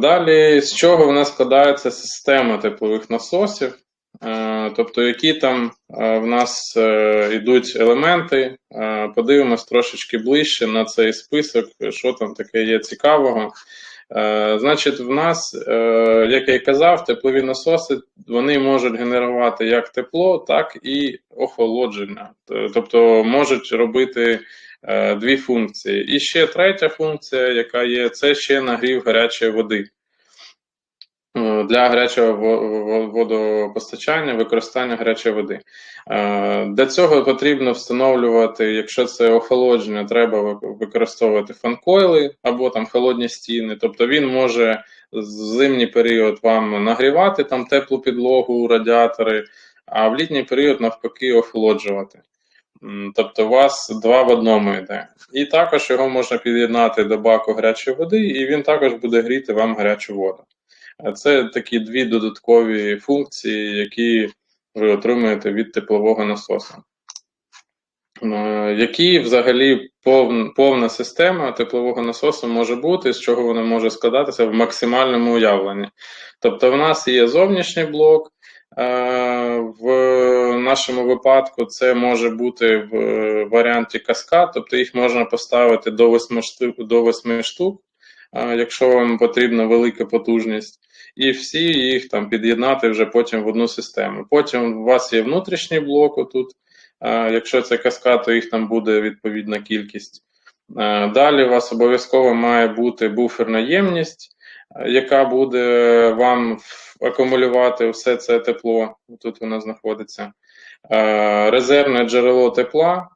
Далі, з чого в нас складається система теплових насосів? Е, Тобто, які там е, в нас е, йдуть елементи. Подивимось трошечки ближче на цей список, що там таке є цікавого. Значить, в нас, як я й казав, теплові насоси вони можуть генерувати як тепло, так і охолодження. Тобто можуть робити дві функції. І ще третя функція, яка є, це ще нагрів гарячої води. Е, Для гарячого во- во- водопостачання, використання гарячої води. Е, Для цього потрібно встановлювати, якщо це охолодження, треба ви- використовувати фанкойли або там холодні стіни. Тобто він може в зимній період вам нагрівати там теплу підлогу, радіатори, а в літній період навпаки охолоджувати. Тобто у вас два в одному йде. І також його можна під'єднати до баку гарячої води, і він також буде гріти вам гарячу воду. Це такі дві додаткові функції, які ви отримуєте від теплового насосу. Е, Які взагалі повна система теплового насосу може бути, з чого вона може складатися в максимальному уявленні? Тобто, в нас є зовнішній блок, е, в нашому випадку це може бути в е, варіанті каскад, тобто їх можна поставити до 8 штук, до 8 штук, якщо вам потрібна велика потужність і всі їх там під'єднати вже потім в одну систему. Потім у вас є внутрішній блок отут. Якщо це каскад, то їх там буде відповідна кількість. Далі у вас обов'язково має бути буферна ємність, яка буде вам акумулювати все це тепло. Тут воно знаходиться. Е, Резервне джерело тепла.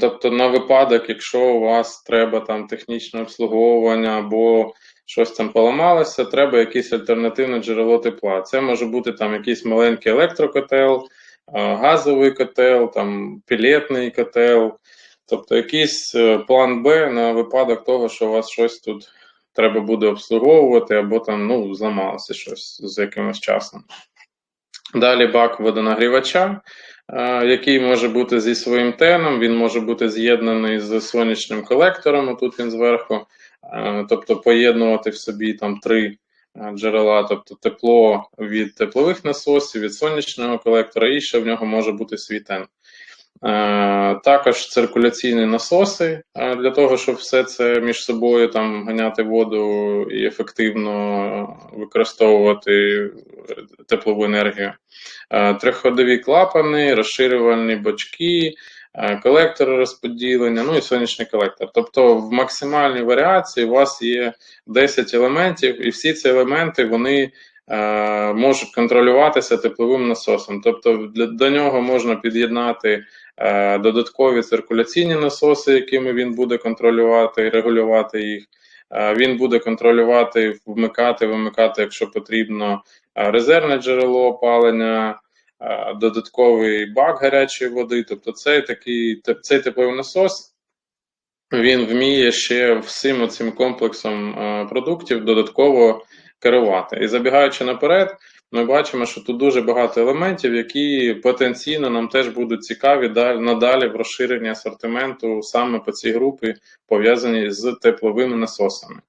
Тобто на випадок, якщо у вас треба там технічне обслуговування або щось там поламалося, треба якесь альтернативне джерело тепла. Це може бути там якийсь маленький електрокотел, газовий котел, там пілетний котел, тобто якийсь е, план Б на випадок того, що у вас щось тут треба буде обслуговувати, або там ну, зламалося щось з якимось часом. Далі бак водонагрівача, е, який може бути зі своїм теном, він може бути з'єднаний з сонячним колектором, тут він зверху, е, тобто поєднувати в собі там три е, джерела, тобто тепло від теплових насосів, від сонячного колектора, і ще в нього може бути свій тен. Також циркуляційні насоси для того, щоб все це між собою там ганяти воду і ефективно використовувати теплову енергію. Трьохходові клапани, розширювальні бочки, е, колектори розподілення, ну і сонячний колектор. Тобто в максимальній варіації у вас є 10 елементів, і всі ці елементи вони можуть контролюватися тепловим насосом. Тобто до нього можна під'єднати е, додаткові циркуляційні насоси, якими він буде контролювати і регулювати їх. Е, Він буде контролювати, вмикати, вимикати, якщо потрібно, е, резервне джерело опалення, е, додатковий бак гарячої води. Тобто, цей такий цей тепловий насос він вміє ще всім цим комплексом е, продуктів додатково керувати. І забігаючи наперед, ми бачимо, що тут дуже багато елементів, які потенційно нам теж будуть цікаві надалі в розширенні асортименту саме по цій групі, пов'язані з тепловими насосами.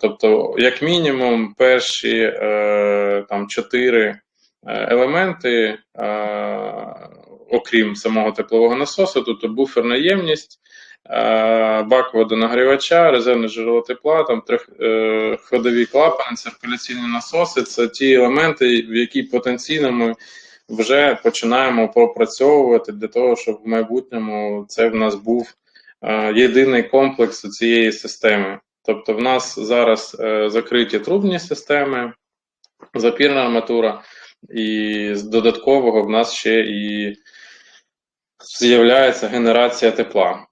Тобто, як мінімум, перші е, там чотири е, елементи, е, окрім самого теплового насосу, тобто буферна ємність, бак водонагрівача, резервне джерело тепла, там трьохходові клапани, циркуляційні насоси це ті елементи, в які потенційно ми вже починаємо пропрацьовувати для того, щоб в майбутньому це в нас був е, єдиний комплекс цієї системи. Тобто, в нас зараз е, закриті трубні системи, запірна арматура, і з додаткового в нас ще і з'являється генерація тепла.